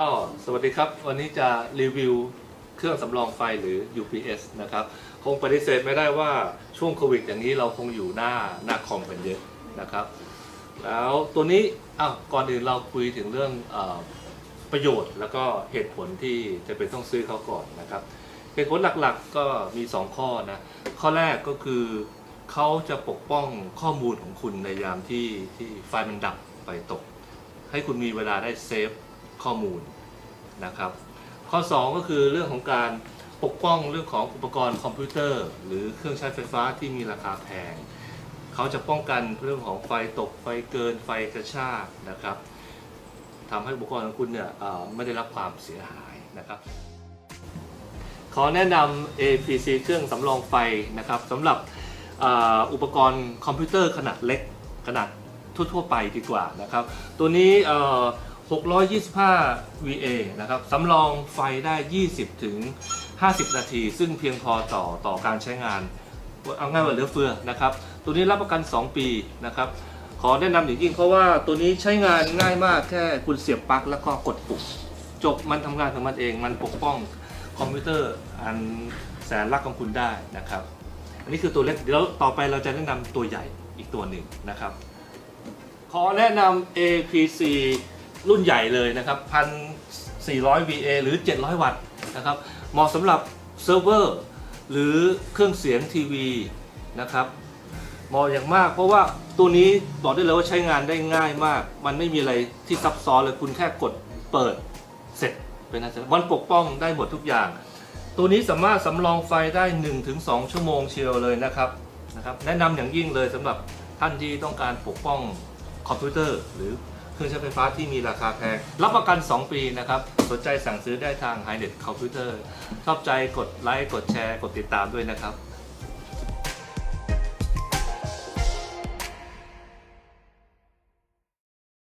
อ้าวสวัสดีครับ วันนี้จะรีวิวเครื่องสำรองไฟหรือ UPS นะครับ คงปฏิเสธไม่ได้ว่าช่วงโควิดอย่างนี้เราคงอยู่หน้าหน้าคอมกันเยอะนะครับ แล้วตัวนี้อ้าวก่อนอื่นเราคุยถึงเรื่องอประโยชน์แล้วก็เหตุผลที่จะเป็นต้องซื้อเขาก่อนนะครับ เหตุผลหลักๆก็มี 2 ข้อนะ ข้อแรกก็คือเขาจะปกป้องข้อมูลของคุณในยามที่ที่ไฟมันดับไฟตก ให้คุณมีเวลาได้เซฟ ข้อมูลนะครับ ข้อ 2 ก็คือเรื่องของการปกป้องเรื่องของอุปกรณ์คอมพิวเตอร์ หรือเครื่องใช้ไฟฟ้าที่มีราคาแพง เขาจะป้องกันเรื่องของไฟตกไฟเกินไฟกระชากนะครับทำให้อุปกรณ์ของคุณเนี่ยไม่ได้รับความเสียหายนะครับ ขอแนะนำ APC เครื่องสำรองไฟนะครับสำหรับอ,อุปกรณ์คอมพิวเตอร์ขนาดเล็กขนาดทั่วๆไปดีกว่านะครับ ตัวนี้ 625 VA นะครับสำรองไฟได้ 20 ถึง 50 นาที ซึ่งเพียงพอต่อต่อการใช้งาน เอาง่ายว่าเหลือเฟือนะครับ ตัวนี้รับประกัน 2 ปีนะครับ ขอแนะนำอย่างยิ่งเพราะว่าตัวนี้ใช้งานง่ายมากแค่คุณเสียบปลั๊กแล้วก็กดปุ่มจบมันทำงานของมันเองมันปกป้องคอมพิวเตอร์อันแสนรักของคุณได้นะครับ อันนี้คือตัวเล็กเดี๋ยวต่อไปเราจะแนะนำตัวใหญ่อีกตัวหนึ่งนะครับ ขอแนะนำ APC รุ่นใหญ่เลยนะครับ 1,400 VA หรือ 700 วัตต์นะครับ เหมาะสำหรับเซิร์ฟเวอร์หรือเครื่องเสียงทีวีนะครับเหมาะอย่างมาก เพราะว่าตัวนี้บอกได้เลยว่าใช้งานได้ง่ายมาก มันไม่มีอะไรที่ซับซ้อนเลยคุณแค่กดเปิดเสร็จเป็นอันเสร็จมันปกป้องได้หมดทุกอย่าง ตัวนี้สามารถสำรองไฟได้ 1-2 ชั่วโมงเชียวเลยนะครับนะครับ แนะนำอย่างยิ่งเลยสำหรับท่านที่ต้องการปกป้องคอมพิวเตอร์หรือ รื่องใช้ไฟฟ้าที่มีราคาแพง รับประกัน 2 ปีนะครับ สนใจสั่งซื้อได้ทาง h i n e t Computer ชอบใจกดไลค์ กดแชร์ กดติดตามด้วยนะครับ